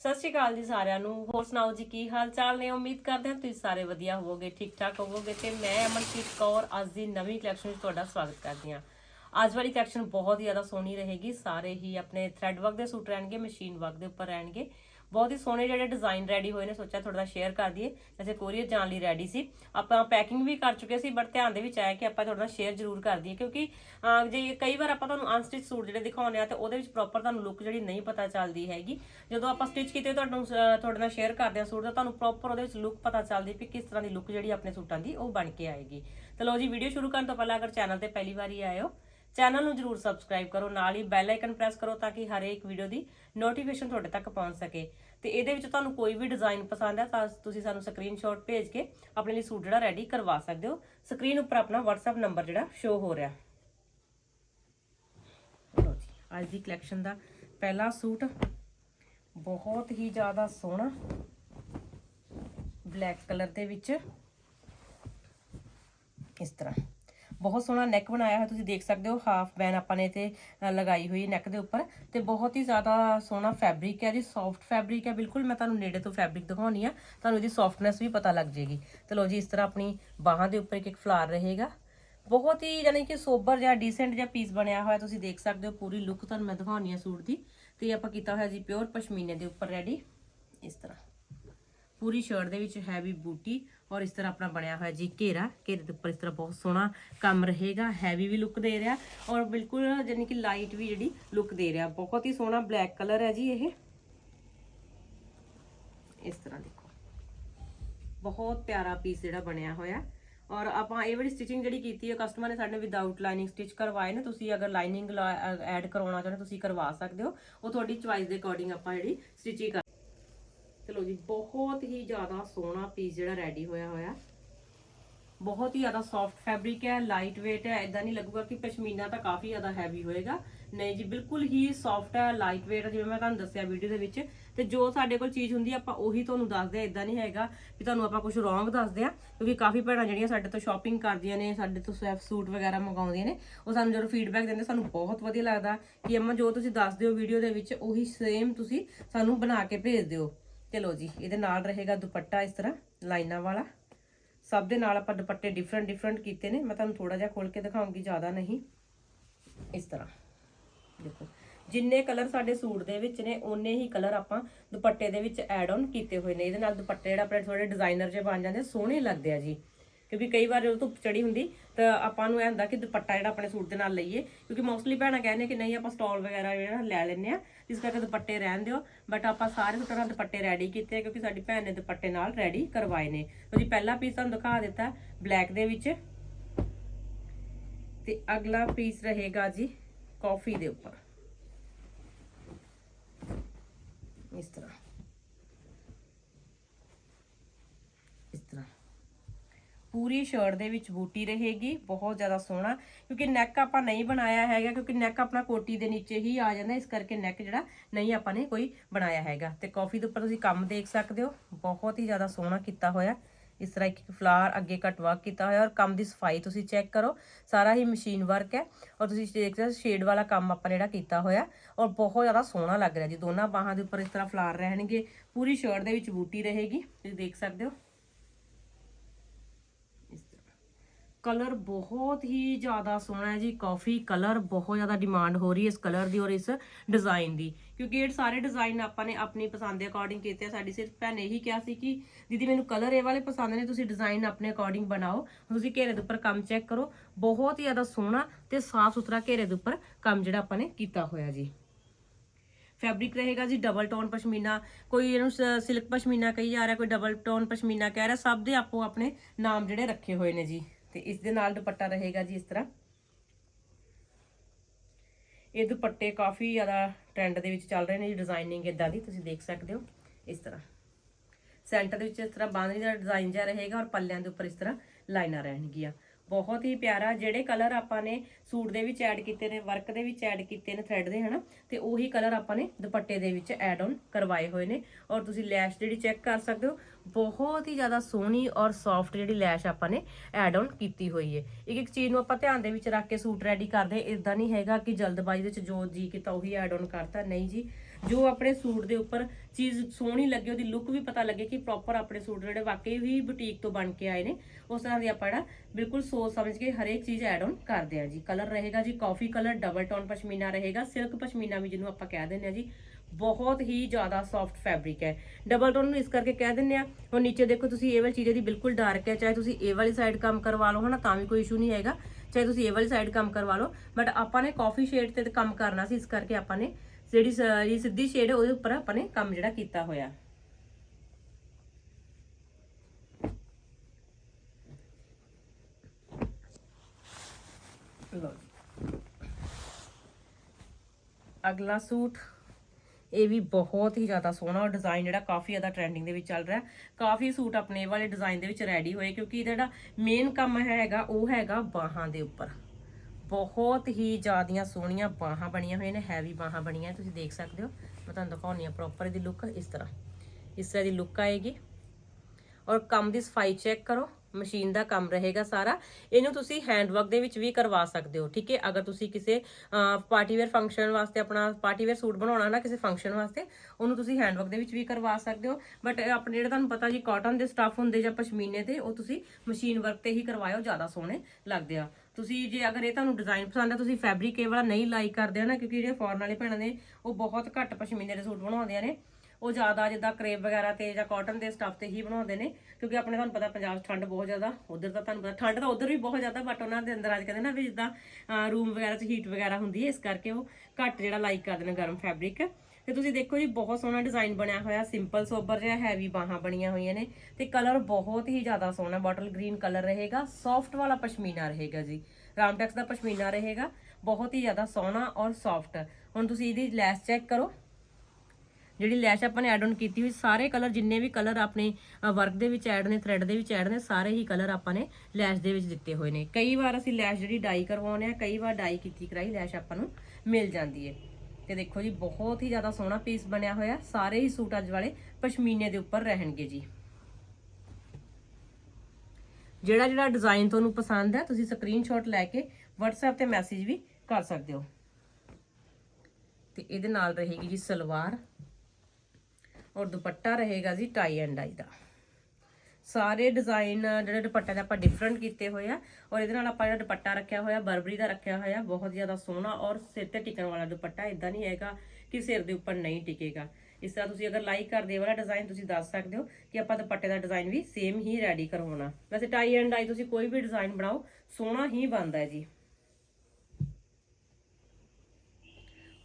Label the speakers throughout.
Speaker 1: ਸਤਿ ਸ਼੍ਰੀ ਅਕਾਲ ਜੀ ਸਾਰਿਆਂ ਨੂੰ। ਹੋਰ ਸੁਣਾਓ ਜੀ, ਕੀ ਹਾਲ ਚਾਲ ਨੇ? ਉਮੀਦ ਕਰਦੇ ਹਾਂ ਤੁਸੀਂ ਸਾਰੇ ਵਧੀਆ ਹੋਵੋਗੇ, ਠੀਕ ਠਾਕ ਹੋਵੋਗੇ ਤੇ ਮੈਂ ਅਮਨਪ੍ਰੀਤ ਕੌਰ ਅੱਜ ਦੀ ਨਵੀਂ ਕਲੈਕਸ਼ਨ ਵਿੱਚ ਤੁਹਾਡਾ ਸਵਾਗਤ ਕਰਦੀ ਹਾਂ। ਅੱਜ ਵਾਲੀ ਕਲੈਕਸ਼ਨ ਬਹੁਤ ਹੀ ਜ਼ਿਆਦਾ ਸੋਹਣੀ ਰਹੇਗੀ। ਸਾਰੇ ਹੀ ਆਪਣੇ ਥ੍ਰੈਡ ਵਰਕ ਦੇ ਸੂਟ ਰਹਿਣਗੇ ਮਸ਼ੀਨ ਵਰਕ ਦੇ ਉੱਪਰ ਰਹਿਣਗੇ। ਬਹੁਤ ਹੀ ਸੋਹਣੇ ਜਿਹੜੇ ਡਿਜ਼ਾਈਨ ਰੈਡੀ ਹੋਏ ਨੇ, ਸੋਚਿਆ ਤੁਹਾਡੇ ਨਾਲ ਸ਼ੇਅਰ ਕਰ ਦਈਏ। ਵੈਸੇ ਕੋਰੀਅਰ ਜਾਣ ਲਈ ਰੈਡੀ ਸੀ। ਆਪਾਂ ਪੈਕਿੰਗ ਵੀ ਕਰ ਚੁੱਕੇ ਸੀ ਬਟ ਧਿਆਨ ਦੇ ਵਿੱਚ ਆਇਆ ਕਿ ਆਪਾਂ ਤੁਹਾਡੇ ਨਾਲ ਸ਼ੇਅਰ ਜ਼ਰੂਰ ਕਰ ਦਈਏ, ਕਿਉਂਕਿ ਜੇ ਕਈ ਵਾਰ ਆਪਾਂ ਤੁਹਾਨੂੰ ਅਨਸਟਿਚ ਸੂਟ ਜਿਹੜੇ ਦਿਖਾਉਂਦੇ ਆ, ਤੇ ਉਹਦੇ ਵਿੱਚ ਪ੍ਰੋਪਰ ਤੁਹਾਨੂੰ ਲੁੱਕ ਜਿਹੜੀ ਨਹੀਂ ਪਤਾ ਚੱਲਦੀ ਹੈਗੀ। ਜਦੋਂ ਆਪਾਂ ਸਟਿਚ ਕੀਤੇ, ਤੁਹਾਨੂੰ ਤੁਹਾਡੇ ਨਾਲ ਸ਼ੇਅਰ ਕਰਦੇ ਆ ਸੂਟ, ਤਾਂ ਤੁਹਾਨੂੰ ਪ੍ਰੋਪਰ ਉਹਦੇ ਵਿੱਚ ਲੁੱਕ ਪਤਾ ਚੱਲਦੀ ਵੀ ਕਿਸ ਤਰ੍ਹਾਂ ਦੀ ਲੁੱਕ ਜਿਹੜੀ ਆਪਣੇ ਸੂਟਾਂ ਦੀ, ਉਹ ਬਣ ਕੇ ਆਏਗੀ। ਚਲੋ ਜੀ ਵੀਡੀਓ ਸ਼ੁਰੂ ਕਰਨ ਤੋਂ ਪਹਿਲਾਂ ਅਗਰ ਚੈਨਲ ਤੇ ਪਹਿਲੀ ਵਾਰੀ ਆਏ ਹੋ ਚੈਨਲ ਨੂੰ ਜਰੂਰ ਸਬਸਕ੍ਰਾਈਬ ਕਰੋ, ਨਾਲ ਹੀ ਬੈਲ ਆਈਕਨ ਪ੍ਰੈਸ ਕਰੋ, ਤਾਂ ਕਿ ਹਰੇਕ ਵੀਡੀਓ ਦੀ ਨੋਟੀਫਿਕੇਸ਼ਨ ਤੁਹਾਡੇ ਤੱਕ ਪਹੁੰਚ ਸਕੇ। ਤੇ ਇਹਦੇ ਵਿੱਚ ਤੁਹਾਨੂੰ ਕੋਈ ਵੀ ਡਿਜ਼ਾਈਨ ਪਸੰਦ ਹੈ ਤਾਂ ਤੁਸੀਂ ਸਾਨੂੰ ਸਕਰੀਨਸ਼ਾਟ ਭੇਜ ਕੇ ਆਪਣੇ ਲਈ ਸੂਟ ਜਿਹੜਾ ਰੈਡੀ ਕਰਵਾ ਸਕਦੇ ਹੋ। ਸਕਰੀਨ ਉੱਪਰ ਆਪਣਾ WhatsApp ਨੰਬਰ ਜਿਹੜਾ ਸ਼ੋ ਹੋ ਰਿਹਾ। ਲਓ ਜੀ, ਅੱਜ ਦੀ ਕਲੈਕਸ਼ਨ ਦਾ ਪਹਿਲਾ ਸੂਟ। ਬਹੁਤ ਹੀ ਜ਼ਿਆਦਾ ਸੋਹਣਾ ਬਲੈਕ ਕਲਰ ਦੇ ਵਿੱਚ। ਇਸ ਤਰ੍ਹਾਂ। ਬਹੁਤ ਸੋਹਣਾ ਨੈਕ ਬਣਾਇਆ ਹੋਇਆ, ਤੁਸੀਂ ਦੇਖ ਸਕਦੇ ਹੋ ਹਾਫ ਬੈਨ ਆਪਾਂ ਨੇ ਤੇ ਲਗਾਈ ਹੋਈ ਨੈਕ ਦੇ ਉੱਪਰ ਤੇ ਬਹੁਤ ਹੀ ਜ਼ਿਆਦਾ ਸੋਹਣਾ ਫੈਬਰਿਕ ਹੈ ਜੀ ਸੌਫਟ ਫੈਬਰਿਕ ਹੈ, ਬਿਲਕੁਲ ਮੈਂ ਤੁਹਾਨੂੰ ਨੇੜੇ ਤੋਂ ਫੈਬਰਿਕ ਦਿਖਾਉਣੀ ਆ, ਤੁਹਾਨੂੰ ਇਹਦੀ ਸੌਫਟਨੈਸ ਵੀ ਪਤਾ ਲੱਗ ਜੇਗੀ ਤੇ ਲੋ ਜੀ, ਇਸ ਤਰ੍ਹਾਂ ਆਪਣੀ ਬਾਹਾਂ ਦੇ ਉੱਪਰ ਇੱਕ ਇੱਕ ਫਲਾਰ ਰਹੇਗਾ। ਬਹੁਤ ਹੀ ਯਾਨੀ ਕਿ ਸੋਬਰ ਜਾਂ ਡੀਸੈਂਟ ਜਿਹਾ ਪੀਸ ਬਣਿਆ ਹੋਇਆ, ਤੁਸੀਂ ਦੇਖ ਸਕਦੇ ਹੋ ਪੂਰੀ ਲੁੱਕ ਤੁਹਾਨੂੰ ਮੈਂ ਦਿਖਾਉਣੀ ਆ ਸੂਟ ਦੀ। ਤੇ ਆਪਾਂ ਕੀਤਾ ਹੋਇਆ ਜੀ ਪਿਓਰ ਪਸ਼ਮੀਨੇ ਦੇ ਉੱਪਰ ਰੈਡੀ ਇਸ ਤਰ੍ਹਾਂ। ਪੂਰੀ ਸ਼ਰਟ ਦੇ ਵਿੱਚ ਹੈਵੀ ਬੂਟੀ ਔਰ ਇਸ ਤਰ੍ਹਾਂ ਆਪਣਾ ਬਣਿਆ ਹੋਇਆ ਜੀ ਘੇਰਾ। ਘੇਰੇ ਦੇ ਉੱਪਰ ਇਸ ਤਰ੍ਹਾਂ ਬਹੁਤ ਸੋਹਣਾ ਕੰਮ ਰਹੇਗਾ ਹੈਵੀ ਵੀ ਲੁੱਕ ਦੇ ਰਿਹਾ ਔਰ ਬਿਲਕੁਲ ਯਾਨੀ ਕਿ ਲਾਈਟ ਵੀ ਜਿਹੜੀ ਲੁੱਕ ਦੇ ਰਿਹਾ। ਬਹੁਤ ਹੀ ਸੋਹਣਾ ਬਲੈਕ ਕਲਰ ਹੈ ਜੀ ਇਹ। ਇਸ ਤਰ੍ਹਾਂ ਦੇਖੋ। ਬਹੁਤ ਪਿਆਰਾ ਪੀਸ ਜਿਹੜਾ ਬਣਿਆ ਹੋਇਆ। ਔਰ ਆਪਾਂ ਇਹ ਵਾਲੀ ਸਟਿਚਿੰਗ ਜਿਹੜੀ ਕੀਤੀ ਹੈ ਕਸਟਮਰ ਨੇ ਸਾਡੇ ਵਿਦਆਊਟ ਲਾਈਨਿੰਗ ਸਟਿਚ ਕਰਵਾਏ ਨੇ। ਤੁਸੀਂ ਅਗਰ ਲਾਈਨਿੰਗ ਐਡ ਕਰਵਾਉਣਾ ਚਾਹੁੰਦੇ ਤੁਸੀਂ ਕਰਵਾ ਸਕਦੇ ਹੋ। ਉਹ ਤੁਹਾਡੀ ਚੁਆਇਸ ਦੇ ਅਕੋਰਡਿੰਗ ਆਪਾਂ ਜਿਹੜੀ ਸਟਿਚਿੰਗ ਕਰ ਚਲੋ ਜੀ, ਬਹੁਤ ਹੀ ਜ਼ਿਆਦਾ ਸੋਹਣਾ ਪੀਸ ਜਿਹੜਾ ਰੈਡੀ ਹੋਇਆ ਹੋਇਆ। ਬਹੁਤ ਹੀ ਜ਼ਿਆਦਾ ਸੌਫਟ ਫੈਬਰਿਕ ਹੈ ਲਾਈਟ weight ਹੈ ਇਦਾਂ ਨਹੀਂ ਲੱਗੂਗਾ ਕਿ ਪਸ਼ਮੀਨਾ ਤਾਂ ਕਾਫੀ ਜ਼ਿਆਦਾ ਹੈਵੀ ਹੋਏਗਾ। ਨਹੀਂ ਜੀ, ਬਿਲਕੁਲ ਹੀ ਸੌਫਟ ਹੈ ਲਾਈਟ weight ਹੈ, ਜਿਵੇਂ ਮੈਂ ਤੁਹਾਨੂੰ ਦੱਸਿਆ ਵੀਡੀਓ ਦੇ ਵਿੱਚ। ਤੇ ਜੋ ਸਾਡੇ ਕੋਲ ਚੀਜ਼ ਹੁੰਦੀ ਆਪਾਂ ਉਹੀ ਤੁਹਾਨੂੰ ਦੱਸਦੇ ਆ ਇਦਾਂ ਨਹੀਂ ਹੈਗਾ ਕਿ ਤੁਹਾਨੂੰ ਆਪਾਂ ਕੁਝ ਰੋਂਗ ਦੱਸਦੇ ਆ, ਕਿਉਂਕਿ ਕਾਫੀ ਭੈਣਾਂ ਜਿਹੜੀਆਂ ਸਾਡੇ ਤੋਂ ਸ਼ਾਪਿੰਗ ਕਰਦੀਆਂ ਨੇ, ਸਾਡੇ ਤੋਂ ਸਵੈਫ ਸੂਟ ਵਗੈਰਾ ਮੰਗਾਉਂਦੀਆਂ ਨੇ, ਉਹ ਸਾਨੂੰ ਜਦੋਂ ਫੀਡਬੈਕ ਦਿੰਦੇ, ਸਾਨੂੰ ਬਹੁਤ ਵਧੀਆ ਲੱਗਦਾ ਕਿ ਅਮਾ ਜੋ ਤੁਸੀਂ ਦੱਸਦੇ ਹੋ ਵੀਡੀਓ ਦੇ ਵਿੱਚ, ਉਹੀ ਸੇਮ ਤੁਸੀਂ ਸਾਨੂੰ ਬਣਾ ਕੇ ਭੇਜ ਦਿਓ। ਚਲੋ ਜੀ, ਇਹਦੇ ਨਾਲ ਰਹੇਗਾ ਦੁਪੱਟਾ ਇਸ ਤਰ੍ਹਾਂ, ਲਾਈਨਾਂ ਵਾਲਾ। ਸਭ ਦੇ ਨਾਲ ਆਪਾਂ ਦੁਪੱਟੇ ਡਿਫਰੈਂਟ ਡਿਫਰੈਂਟ ਕੀਤੇ ਨੇ। ਮੈਂ ਤੁਹਾਨੂੰ ਥੋੜਾ ਜਿਹਾ ਖੋਲ ਕੇ ਦਿਖਾਉਂਗੀ, ਜ਼ਿਆਦਾ ਨਹੀਂ। ਇਸ ਤਰ੍ਹਾਂ, ਦੇਖੋ। ਜਿੰਨੇ ਕਲਰ ਸਾਡੇ ਸੂਟ ਦੇ ਵਿੱਚ ਨੇ, ਓਨੇ ਹੀ ਕਲਰ ਆਪਾਂ ਦੁਪੱਟੇ ਦੇ ਵਿੱਚ ਐਡ ਆਨ ਕੀਤੇ ਹੋਏ ਨੇ। ਇਹਦੇ ਨਾਲ ਦੁਪੱਟੇ ਜਿਹੜਾ ਆਪਣੇ ਥੋੜੇ ਡਿਜ਼ਾਈਨਰ ਜੇ ਬਣ ਜਾਂਦੇ, ਸੋਹਣੇ ਲੱਗਦੇ ਆ ਜੀ। ਕਿਉਂਕਿ ਕਈ ਵਾਰ ਜਦੋਂ ਧੁੱਪ ਚੜੀ ਹੁੰਦੀ ਤਾਂ ਆਪਾਂ ਨੂੰ ਇਹ ਹੁੰਦਾ ਕਿ ਦੁਪੱਟਾ ਜਿਹੜਾ ਆਪਣੇ ਸੂਟ ਦੇ ਨਾਲ ਲਈਏ, ਕਿਉਂਕਿ ਮੋਸਟਲੀ ਭੈਣਾਂ ਕਹਿੰਦੇ ਕਿ ਨਹੀਂ ਆਪਾਂ ਸਟਾਲ ਵਗੈਰਾ ਜਿਹੜਾ ਲੈ ਲੈਂਦੇ ਆ ਇਸ ਕਰਕੇ ਦੁਪੱਟੇ ਰਹਿਣ ਦਿਓ। ਬਟ ਆਪਾਂ ਸਾਰੇ ਸੂਟਾਂ ਨਾਲ ਦੁਪੱਟੇ ਰੈਡੀ ਕੀਤੇ ਆ, ਕਿਉਂਕਿ ਸਾਡੀ ਭੈਣ ਨੇ ਦੁਪੱਟੇ ਨਾਲ ਰੈਡੀ ਕਰਵਾਏ ਨੇ। ਤੁਸੀਂ ਪਹਿਲਾ ਪੀਸ ਤੁਹਾਨੂੰ ਦਿਖਾ ਦਿੱਤਾ ਬਲੈਕ ਦੇ ਵਿੱਚ। ਤੇ ਅਗਲਾ ਪੀਸ ਰਹੇਗਾ ਜੀ ਕਾਫੀ ਦੇ ਉੱਪਰ। ਇਸ ਤਰ੍ਹਾਂ ਇਸ ਤਰ੍ਹਾਂ ਪੂਰੀ ਸ਼ਰਟ ਦੇ ਵਿੱਚ ਬੂਟੀ ਰਹੇਗੀ, ਬਹੁਤ ਜ਼ਿਆਦਾ ਸੋਹਣਾ, ਕਿਉਂਕਿ ਨੈਕ ਆਪਾਂ ਨਹੀਂ ਬਣਾਇਆ ਹੈਗਾ, ਕਿਉਂਕਿ ਨੈਕ ਆਪਣਾ ਕੋਟੀ ਦੇ ਨੀਚੇ ਹੀ ਆ ਜਾਂਦਾ, ਇਸ ਕਰਕੇ ਨੈਕ ਜਿਹੜਾ ਨਹੀਂ ਆਪਾਂ ਨੇ ਕੋਈ ਬਣਾਇਆ ਹੈਗਾ। ਤੇ ਕਾਫੀ ਦੇ ਉੱਪਰ ਤੁਸੀਂ ਕੰਮ ਦੇਖ ਸਕਦੇ ਹੋ, ਬਹੁਤ ਹੀ ਜ਼ਿਆਦਾ ਸੋਹਣਾ ਕੀਤਾ ਹੋਇਆ, ਇਸ ਤਰ੍ਹਾਂ ਇੱਕ ਫਲਾਰ ਅੱਗੇ ਕੱਟ ਵਰਕ ਕੀਤਾ ਹੋਇਆ, ਔਰ ਕੰਮ ਦੀ ਸਫ਼ਾਈ ਤੁਸੀਂ ਚੈੱਕ ਕਰੋ, ਸਾਰਾ ਹੀ ਮਸ਼ੀਨ ਵਰਕ ਹੈ, ਔਰ ਤੁਸੀਂ ਦੇਖ ਸਕਦੇ ਸ਼ੇਡ ਵਾਲਾ ਕੰਮ ਆਪਾਂ ਜਿਹੜਾ ਕੀਤਾ ਹੋਇਆ, ਔਰ ਬਹੁਤ ਜ਼ਿਆਦਾ ਸੋਹਣਾ ਲੱਗ ਰਿਹਾ ਜੀ, ਦੋਨਾਂ ਬਾਹਾਂ ਦੇ ਉੱਪਰ ਇਸ ਤਰ੍ਹਾਂ ਫਲਾਰ ਰਹਿਣਗੇ, ਪੂਰੀ ਸ਼ਰਟ ਦੇ ਵਿੱਚ ਬੂਟੀ ਰਹੇਗੀ, ਤੁਸੀਂ ਦੇਖ ਸਕਦੇ ਹੋ। ਕਲਰ ਬਹੁਤ ਹੀ ਜ਼ਿਆਦਾ ਸੋਹਣਾ ਹੈ ਜੀ। ਕਾਫੀ ਕਲਰ ਬਹੁਤ ਜ਼ਿਆਦਾ ਡਿਮਾਂਡ ਹੋ ਰਹੀ ਹੈ ਇਸ ਕਲਰ ਦੀ ਔਰ ਇਸ ਡਿਜ਼ਾਈਨ ਦੀ। ਕਿਉਂਕਿ ਇਹ ਸਾਰੇ ਡਿਜ਼ਾਈਨ ਆਪਾਂ ਨੇ ਆਪਣੀ ਪਸੰਦ ਦੇ ਅਕੋਰਡਿੰਗ ਕੀਤੇ ਆ। ਸਾਡੀ ਸਿਰਫ ਭੈਣ ਇਹੀ ਕਿਹਾ ਸੀ ਕਿ, ਦੀਦੀ, ਮੈਨੂੰ ਕਲਰ ਇਹ ਵਾਲੇ ਪਸੰਦ ਨੇ, ਤੁਸੀਂ ਡਿਜ਼ਾਈਨ ਆਪਣੇ ਅਕੋਰਡਿੰਗ ਬਣਾਓ। ਤੁਸੀਂ ਘੇਰੇ ਦੇ ਉੱਪਰ ਕੰਮ ਚੈੱਕ ਕਰੋ। ਬਹੁਤ ਹੀ ਜ਼ਿਆਦਾ ਸੋਹਣਾ ਤੇ ਸਾਫ਼ ਸੁਥਰਾ ਘੇਰੇ ਦੇ ਉੱਪਰ ਕੰਮ ਜਿਹੜਾ ਆਪਾਂ ਨੇ ਕੀਤਾ ਹੋਇਆ ਜੀ। ਫੈਬਰਿਕ ਰਹੇਗਾ ਜੀ ਡਬਲ ਟੋਨ ਪਸ਼ਮੀਨਾ। ਕੋਈ ਇਹਨੂੰ ਸਿਲਕ ਪਸ਼ਮੀਨਾ ਕਹੀ ਜਾ ਰਿਹਾ, ਕੋਈ ਡਬਲ ਟੋਨ ਪਸ਼ਮੀਨਾ ਕਹਿ ਰਿਹਾ, ਸਭ ਦੇ ਆਪੋ ਆਪਣੇ ਨਾਮ ਜਿਹੜੇ ਰੱਖੇ ਹੋਏ ਨੇ ਜੀ। ਤੇ ਇਸ ਦੇ ਨਾਲ ਦੁਪੱਟਾ ਰਹੇਗਾ ਜੀ ਇਸ ਤਰ੍ਹਾਂ। ਇਹ ਦੁਪੱਟੇ ਕਾਫੀ ਜ਼ਿਆਦਾ ਟ੍ਰੈਂਡ ਦੇ ਵਿੱਚ ਚੱਲ ਰਹੇ ਨੇ ਜੀ ਡਿਜ਼ਾਈਨਿੰਗ ਇਦਾਂ ਦੀ, ਤੁਸੀਂ ਦੇਖ ਸਕਦੇ ਹੋ ਇਸ ਤਰ੍ਹਾਂ। ਸੈਂਟਰ ਦੇ ਵਿੱਚ ਇਸ ਤਰ੍ਹਾਂ ਬਾਂਦਰੀ ਦਾ ਡਿਜ਼ਾਈਨ ਜਿਹਾ ਰਹੇਗਾ ਔਰ ਪੱਲਿਆਂ ਦੇ ਉੱਪਰ ਇਸ ਤਰ੍ਹਾਂ ਲਾਈਨਾਂ ਰਹਿਣਗੀਆਂ। ਬਹੁਤ ਹੀ ਪਿਆਰਾ ਜਿਹੜੇ ਕਲਰ ਆਪਾਂ ਨੇ ਸੂਟ ਦੇ ਵਿੱਚ ਐਡ ਕੀਤੇ ਨੇ ਵਰਕ ਦੇ ਵਿੱਚ ਐਡ ਕੀਤੇ ਨੇ ਥ੍ਰੈਡ ਦੇ, ਹਨਾ? ਤੇ ਉਹੀ ਕਲਰ ਆਪਾਂ ਨੇ ਦੁਪੱਟੇ ਦੇ ਵਿੱਚ ਐਡ ਆਨ ਕਰਵਾਏ ਹੋਏ ਨੇ। ਔਰ ਤੁਸੀਂ ਲੈਸ਼ ਜਿਹੜੀ ਚੈੱਕ ਕਰ ਸਕਦੇ ਹੋ, ਬਹੁਤ ਹੀ ਜ਼ਿਆਦਾ ਸੋਹਣੀ ਔਰ ਸੌਫਟ ਜਿਹੜੀ ਲੈਸ਼ ਆਪਾਂ ਨੇ ਐਡ ਆਨ ਕੀਤੀ ਹੋਈ ਹੈ। ਇੱਕ ਇੱਕ ਚੀਜ਼ ਨੂੰ ਆਪਾਂ ਧਿਆਨ ਦੇ ਵਿੱਚ ਰੱਖ ਕੇ ਸੂਟ ਰੈਡੀ ਕਰਦੇ ਇਦਾਂ ਨਹੀਂ ਹੈਗਾ ਕਿ ਜਲਦਬਾਜ਼ੀ ਦੇ ਵਿੱਚ ਜੋ ਜੀ ਕੀਤਾ ਉਹੀ ਐਡ ਆਨ ਕਰਤਾ। ਨਹੀਂ ਜੀ ਜੋ ਆਪਣੇ ਸੂਟ ਦੇ ਉੱਪਰ ਚੀਜ਼ ਸੋਹਣੀ ਲੱਗੇ, ਉਹਦੀ ਲੁੱਕ ਵੀ ਪਤਾ ਲੱਗੇ ਕਿ ਪ੍ਰੋਪਰ ਆਪਣੇ ਸੂਟ ਜਿਹੜੇ ਵਾਕਈ ਵੀ ਬੁਟੀਕ ਤੋਂ ਬਣ ਕੇ ਆਏ ਨੇ, ਉਸ ਤਰ੍ਹਾਂ ਦੀ ਆਪਾਂ ਜਿਹੜਾ ਬਿਲਕੁਲ ਸੋਚ ਸਮਝ ਕੇ ਹਰੇਕ ਚੀਜ਼ ਐਡ ਆਨ ਕਰਦੇ ਆ ਜੀ। ਕਲਰ ਰਹੇਗਾ ਜੀ ਕਾਫੀ ਕਲਰ ਡਬਲ ਟੋਨ ਪਸ਼ਮੀਨਾ ਰਹੇਗਾ ਸਿਲਕ ਪਸ਼ਮੀਨਾ ਵੀ ਜਿਹਨੂੰ ਆਪਾਂ ਕਹਿ ਦਿੰਦੇ ਆ ਜੀ, ਬਹੁਤ ਹੀ ਜ਼ਿਆਦਾ ਸੌਫਟ ਫੈਬਰਿਕ ਹੈ। ਡਬਲ ਟੋਨ ਨੂੰ ਇਸ ਕਰਕੇ ਕਹਿ ਦਿੰਦੇ ਆ ਹੁਣ ਨੀਚੇ ਦੇਖੋ ਤੁਸੀਂ ਇਹ ਵਾਲੀ ਚੀਜ਼ ਦੀ ਬਿਲਕੁਲ ਡਾਰਕ ਹੈ, ਚਾਹੇ ਤੁਸੀਂ ਇਹ ਵਾਲੀ ਸਾਈਡ ਕੰਮ ਕਰਵਾ ਲਓ, ਹਨਾ, ਤਾਂ ਵੀ ਕੋਈ ਇਸ਼ੂ ਨਹੀਂ ਹੈਗਾ। ਚਾਹੇ ਤੁਸੀਂ ਇਹ ਵਾਲੀ ਸਾਈਡ ਕੰਮ ਕਰਵਾ ਲਓ ਬਟ ਆਪਾਂ ਨੇ ਕਾਫੀ ਸ਼ੇਡ ਤੇ ਕੰਮ ਕਰਨਾ ਸੀ, ਇਸ ਕਰਕੇ ਆਪਾਂ ਨੇ ਜਿਹੜੀ ਜਿਹੜੀ ਸਿੱਧੀ ਸ਼ੇਡ ਹੈ ਉਹਦੇ ਉੱਪਰ ਆਪਾਂ ਨੇ ਕੰਮ ਜਿਹੜਾ ਕੀਤਾ ਹੋਇਆ। ਅਗਲਾ ਸੂਟ, ਇਹ ਵੀ ਬਹੁਤ ਹੀ ਜ਼ਿਆਦਾ ਸੋਹਣਾ ਡਿਜ਼ਾਈਨ ਜਿਹੜਾ ਕਾਫੀ ਜ਼ਿਆਦਾ ਟ੍ਰੈਂਡਿੰਗ ਦੇ ਵਿੱਚ ਚੱਲ ਰਿਹਾ। ਕਾਫੀ ਸੂਟ ਆਪਣੇ ਵਾਲੇ ਡਿਜ਼ਾਈਨ ਦੇ ਵਿੱਚ ਰੈਡੀ ਹੋਏ ਕਿਉਂਕਿ ਇਹਦਾ ਜਿਹੜਾ ਮੇਨ ਕੰਮ ਹੈਗਾ, ਉਹ ਹੈਗਾ ਬਾਹਾਂ ਦੇ ਉੱਪਰ। ਬਹੁਤ ਹੀ ਜ਼ਿਆਦੀਆਂ ਸੋਹਣੀਆਂ ਬਾਹਾਂ ਬਣੀਆਂ ਹੋਈਆਂ ਨੇ ਹੈਵੀ ਬਾਹਾਂ ਬਣੀਆਂ ਤੁਸੀਂ ਦੇਖ ਸਕਦੇ ਹੋ। ਮੈਂ ਤੁਹਾਨੂੰ ਦਿਖਾਉਣੀ ਆ ਪ੍ਰੋਪਰ ਇਹਦੀ ਲੁੱਕ ਇਸ ਤਰ੍ਹਾਂ। ਇਸ ਤਰ੍ਹਾਂ ਦੀ ਲੁੱਕ ਆਏਗੀ। ਔਰ ਕੰਮ ਦੀ ਸਫ਼ਾਈ ਚੈੱਕ ਕਰੋ ਮਸ਼ੀਨ ਦਾ ਕੰਮ ਰਹੇਗਾ ਸਾਰਾ। ਇਹਨੂੰ ਤੁਸੀਂ ਹੈਂਡਵਰਕ ਦੇ ਵਿੱਚ ਵੀ ਕਰਵਾ ਸਕਦੇ ਹੋ, ਠੀਕ ਹੈ? ਅਗਰ ਤੁਸੀਂ ਕਿਸੇ ਪਾਰਟੀ ਵੇਅਰ ਫੰਕਸ਼ਨ ਵਾਸਤੇ ਆਪਣਾ ਪਾਰਟੀ ਵੇਅਰ ਸੂਟ ਬਣਾਉਣਾ ਨਾ ਕਿਸੇ ਫੰਕਸ਼ਨ ਵਾਸਤੇ, ਉਹਨੂੰ ਤੁਸੀਂ ਹੈਂਡਵਰਕ ਦੇ ਵਿੱਚ ਵੀ ਕਰਵਾ ਸਕਦੇ ਹੋ। ਬਟ ਆਪਣੇ ਜਿਹੜੇ ਤੁਹਾਨੂੰ ਪਤਾ ਜੀ ਕਾਟਨ ਦੇ ਸਟੱਫ ਹੁੰਦੇ ਜਾਂ ਪਸ਼ਮੀਨੇ ਤੇ ਉਹ ਤੁਸੀਂ ਮਸ਼ੀਨ ਵਰਕ ਤੇ ਹੀ ਕਰਵਾਇਓ, ਜ਼ਿਆਦਾ ਸੋਹਣੇ ਲੱਗਦੇ ਆ। ਤੁਸੀਂ ਜੇ ਅਗਰ ਇਹ ਤੁਹਾਨੂੰ ਡਿਜ਼ਾਈਨ ਪਸੰਦ ਆ, ਤੁਸੀਂ ਫੈਬਰਿਕ ਇਹ ਵਾਲਾ ਨਹੀਂ ਲਾਈਕ ਕਰਦੇ ਹੋ ਨਾ ਕਿਉਂਕਿ ਜਿਹੜੇ ਫੋਰਨ ਵਾਲੇ ਭੈਣਾਂ ਨੇ, ਉਹ ਬਹੁਤ ਘੱਟ ਪਸ਼ਮੀਨੇ ਦੇ ਸੂਟ ਬਣਾਉਂਦੇ ਨੇ। ਉਹ ਜ਼ਿਆਦਾ ਜਿੱਦਾਂ ਕਰੇਪ ਵਗੈਰਾ ਤੇ ਜਾਂ ਕਾਟਨ ਦੇ ਸਟੱਫ ਤੇ ਹੀ ਬਣਾਉਂਦੇ ਨੇ, ਕਿਉਂਕਿ ਆਪਣੇ ਤੁਹਾਨੂੰ ਪਤਾ ਪੰਜਾਬ 'ਚ ਠੰਡ ਬਹੁਤ ਜ਼ਿਆਦਾ, ਉਧਰ ਤਾਂ ਤੁਹਾਨੂੰ ਪਤਾ, ਠੰਡ ਤਾਂ ਉਧਰ ਵੀ ਬਹੁਤ ਜ਼ਿਆਦਾ ਬਟ ਉਹਨਾਂ ਦੇ ਅੰਦਰ ਅੱਜ ਕਹਿੰਦੇ ਨਾ ਵੀ ਜਿੱਦਾਂ ਰੂਮ ਵਗੈਰਾ 'ਚ ਹੀਟ ਵਗੈਰਾ ਹੁੰਦੀ ਹੈ, ਇਸ ਕਰਕੇ ਉਹ ਘੱਟ ਜਿਹੜਾ ਲਾਈਕ ਕਰਦੇ ਨੇ ਗਰਮ ਫੈਬਰਿਕ ਤੇ ਤੁਸੀਂ ਦੇਖੋ ਜੀ, ਬਹੁਤ ਸੋਹਣਾ ਡਿਜ਼ਾਈਨ ਬਣਿਆ ਹੋਇਆ ਸਿੰਪਲ ਸੋਬਰ ਜਿਹਾ ਹੈਵੀ ਬਾਹਾਂ ਬਣੀਆਂ ਹੋਈਆਂ ਨੇ ਤੇ ਕਲਰ ਬਹੁਤ ਹੀ ਜ਼ਿਆਦਾ ਸੋਹਣਾ ਬੋਟਲ ਗ੍ਰੀਨ ਕਲਰ ਰਹੇਗਾ ਸੌਫਟ ਵਾਲਾ ਪਸ਼ਮੀਨਾ ਰਹੇਗਾ ਜੀ। ਰਾਮਟੈਕਸ ਦਾ ਪਸ਼ਮੀਨਾ ਰਹੇਗਾ, ਬਹੁਤ ਹੀ ਜ਼ਿਆਦਾ ਸੋਹਣਾ ਔਰ ਸੌਫਟ ਹੁਣ ਤੁਸੀਂ ਇਹਦੀ ਲੈਸ ਚੈੱਕ ਕਰੋ। ਜਿਹੜੀ ਲੈਸ਼ ਆਪਾਂ ਨੇ ਐਡ ਆਨ ਕੀਤੀ ਹੋਈ, ਸਾਰੇ ਕਲਰ ਜਿੰਨੇ ਵੀ ਕਲਰ ਆਪਣੇ ਵਰਕ ਦੇ ਵਿੱਚ ਐਡ ਨੇ ਥ੍ਰੈਡ ਦੇ ਵਿੱਚ ਐਡ ਨੇ, ਸਾਰੇ ਹੀ ਕਲਰ ਆਪਾਂ ਨੇ ਲੈਸ਼ ਦੇ ਵਿੱਚ ਦਿੱਤੇ ਹੋਏ ਨੇ। ਕਈ ਵਾਰ ਅਸੀਂ ਲੈਸ਼ ਜਿਹੜੀ ਡਾਈ ਕਰਵਾਉਂਦੇ ਆ ਕਈ ਵਾਰ ਡਾਈ ਕੀਤੀ ਕਰਾਈ, ਲੈਸ਼ ਆਪਾਂ ਨੂੰ ਮਿਲ ਜਾਂਦੀ ਹੈ। ਤੇ ਦੇਖੋ ਜੀ, ਬਹੁਤ ਹੀ ਜ਼ਿਆਦਾ ਸੋਹਣਾ ਪੀਸ ਬਣਿਆ ਹੋਇਆ। ਸਾਰੇ ਹੀ ਸੂਟ ਅੱਜ ਵਾਲੇ ਪਸ਼ਮੀਨੇ ਦੇ ਉੱਪਰ ਰਹਿਣਗੇ ਜੀ। ਜਿਹੜਾ ਜਿਹੜਾ ਡਿਜ਼ਾਈਨ ਤੁਹਾਨੂੰ ਪਸੰਦ ਹੈ, ਤੁਸੀਂ ਸਕਰੀਨਸ਼ਾਟ ਲੈ ਕੇ WhatsApp ਤੇ ਮੈਸੇਜ ਵੀ ਕਰ ਸਕਦੇ ਹੋ। ਤੇ ਇਹਦੇ ਨਾਲ ਰਹੇਗੀ ਜੀ ਸਲਵਾਰ ਔਰ ਦੁਪੱਟਾ ਰਹੇਗਾ ਜੀ ਟਾਈ ਐਂਡ ਡਾਈ ਦਾ। ਸਾਰੇ ਡਿਜ਼ਾਈਨ ਜਿਹੜੇ ਦੁਪੱਟੇ ਦੇ ਆਪਾਂ ਡਿਫਰੈਂਟ ਕੀਤੇ ਹੋਏ ਆ, ਔਰ ਇਹਦੇ ਨਾਲ ਆਪਾਂ ਜਿਹੜਾ ਦੁਪੱਟਾ ਰੱਖਿਆ ਹੋਇਆ, ਬਰਬਰੀ ਦਾ ਰੱਖਿਆ ਹੋਇਆ, ਬਹੁਤ ਜ਼ਿਆਦਾ ਸੋਹਣਾ ਔਰ ਸਿਰ ਤੇ ਟਿਕਣ ਵਾਲਾ ਦੁਪੱਟਾ ਇਦਾਂ ਨਹੀਂ ਹੈਗਾ ਕਿ ਸਿਰ ਦੇ ਉੱਪਰ ਨਹੀਂ ਟਿਕੇਗਾ। ਇਸ ਤਰ੍ਹਾਂ ਤੁਸੀਂ ਅਗਰ ਲਾਈਕ ਕਰਦੇ ਵਾਲਾ ਡਿਜ਼ਾਈਨ ਤੁਸੀਂ ਦੱਸ ਸਕਦੇ ਹੋ ਕਿ ਆਪਾਂ ਦੁਪੱਟੇ ਦਾ ਡਿਜ਼ਾਈਨ ਵੀ ਸੇਮ ਹੀ ਰੈਡੀ ਕਰਵਾਉਣਾ। ਵੈਸੇ ਟਾਈ ਐਂਡ ਡਾਈ ਤੁਸੀਂ ਕੋਈ ਵੀ ਡਿਜ਼ਾਈਨ ਬਣਾਓ, ਸੋਹਣਾ ਹੀ ਬਣਦਾ ਹੈ ਜੀ।